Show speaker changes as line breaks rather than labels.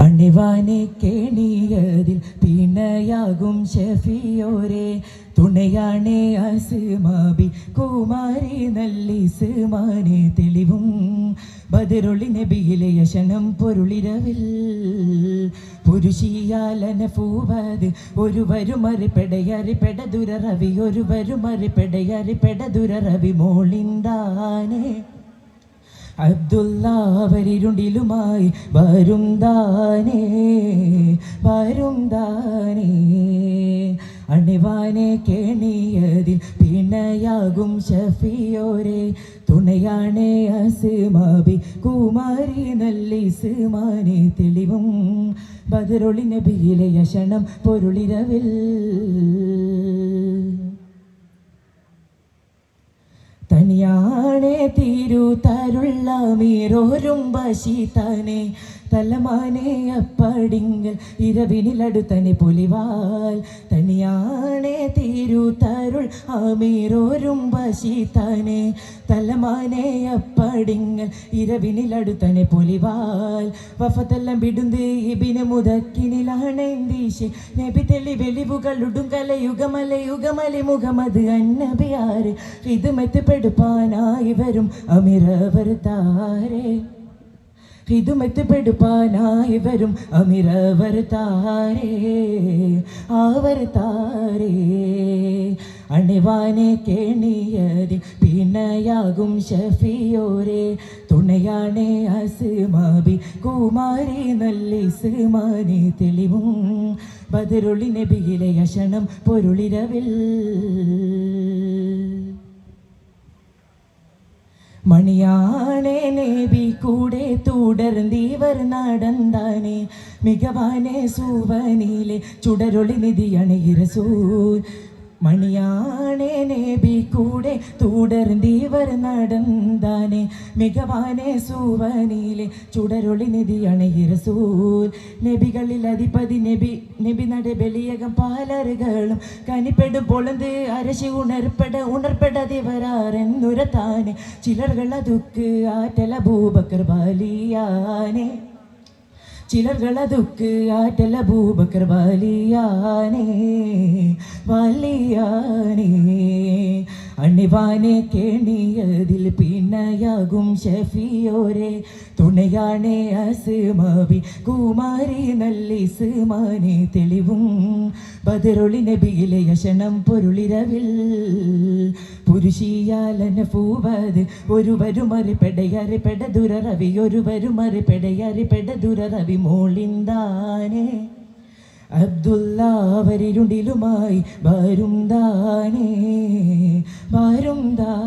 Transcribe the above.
അണിവാനെ കേണിയതിൽ പിണയാകും ഷെഫിയോരെ. തുണയാണേ അസുമാബി കുമാരി നല്ലിസുമാനെ തെളിവും. ബദരുളി നബിയിലെ യശനം പൊരുളിരവിൽ. പുരുഷിയാലന പൂവത് ഒരുവരും അറിപ്പെടയറിപ്പെട ദുരറവി ഒരുവരും അറിപ്പെടയറിപ്പെട ദുരറവി മോളിന്താനേ. അബ്ദുല്ലാവരിരുണ്ടിലുമായി വരും താനേ വരും താനേ അണിവാനെ കേണിയതിൽ പിണയാകും ഷഫിയോരെ തുണയാണേ അസുമാബി കുമാരി നല്ലിസുമാനെ തെളിവും. ബദറൊളി നബിയിലെ യശണം പൊരുളിരവിൽ. തനിയാണേ തീരു തരുള്ള മീറോരും അപ്പടിങ്ങൽ അപ്പടിങ്കൽ ഇരവിനിലടുത്തനെ പൊലിവാൽ. തനിയാണേ തീരു തരുൾ ആമീറോരും ബശീതാനെ തലമാനെ അപ്പടിങ്ങൽ ഇരവിനിലടുത്തനെ പൊലിവാൽ. വഫത്തെല്ലാം വിടുന്ത് ഇബിന് മുതക്കിനിലാണെന്തീശെ നബി തെളി വെളിവുകൾ ഉടുങ്കല യുഗമല യുഗമലി മുഖമത് അന്നബിയാറ് ഇത് മെത്തപ്പെടുപ്പാനായി വരും അമിരവർ താരേ. ഹിതുമെത്തപ്പെടുപ്പാനായി വരും അമിരവർ താരേ അവർ താരേ. അണിവാനെ കേണിയതി പിന്നയാകും ഷഫിയോരെ തുണയാണേ അസുമാബി കുമാരി നല്ലിസുമാനെ തെളിവും. ബദരുളി നബിയിലെ യശണം പൊരുളിരവിൽ. മണിയാണേ നേബി കൂടെ തുടർന്നീവർ നടന്താനേ മികവാനെ സൂവനിലെ ചുടരൊളി നിധിയാണ് ഇരസൂൽ മണിയാണേ നേബി കൂടെ തുടർന്നീവർ നടന്താനേ മികവാനെ സൂവനിലെ ചുടരൊളി നിധിയാണ് ഇരസൂൽ നബികളിൽ അധിപതി നബി നബി നട ബലിയകം പാലറുകളും കനിപ്പെടും പൊളന്ത് അരശി ഉണർപ്പെട ഉണർപ്പെടാതെ വരാറെന്നുരത്താനെ. ചിലർകൾ അതുക്ക് ആറ്റല ഭൂപക്കർ ബാലിയാനെ. ചിലർകൾ അതുക്ക് ആറ്റല ഭൂപക്കർ ബാലിയാനേ. ബാലിയാനെ. അണിവാനെ കേണിയതിൽ പിന്നയാകും ഷഫിയോരെ. തുണയാണേ അസുമാബി കുമാരി നല്ലിസുമാനെ തെളിവും. ബദറൊളി നബിയിലെ യശനം പൊരുളിരവിൽ. പുരുഷിയാലന പൂവത് ഒരുവരും അറിപ്പെടയറിപ്പെട ദുരറവി ഒരുവരും അറിപ്പെടയറിപ്പെട ദുരറവി മോളിന്താനേ. അബ്ദുല്ലാവരിരുണ്ടിലുമായി വരും താനേ വരും ദാനേ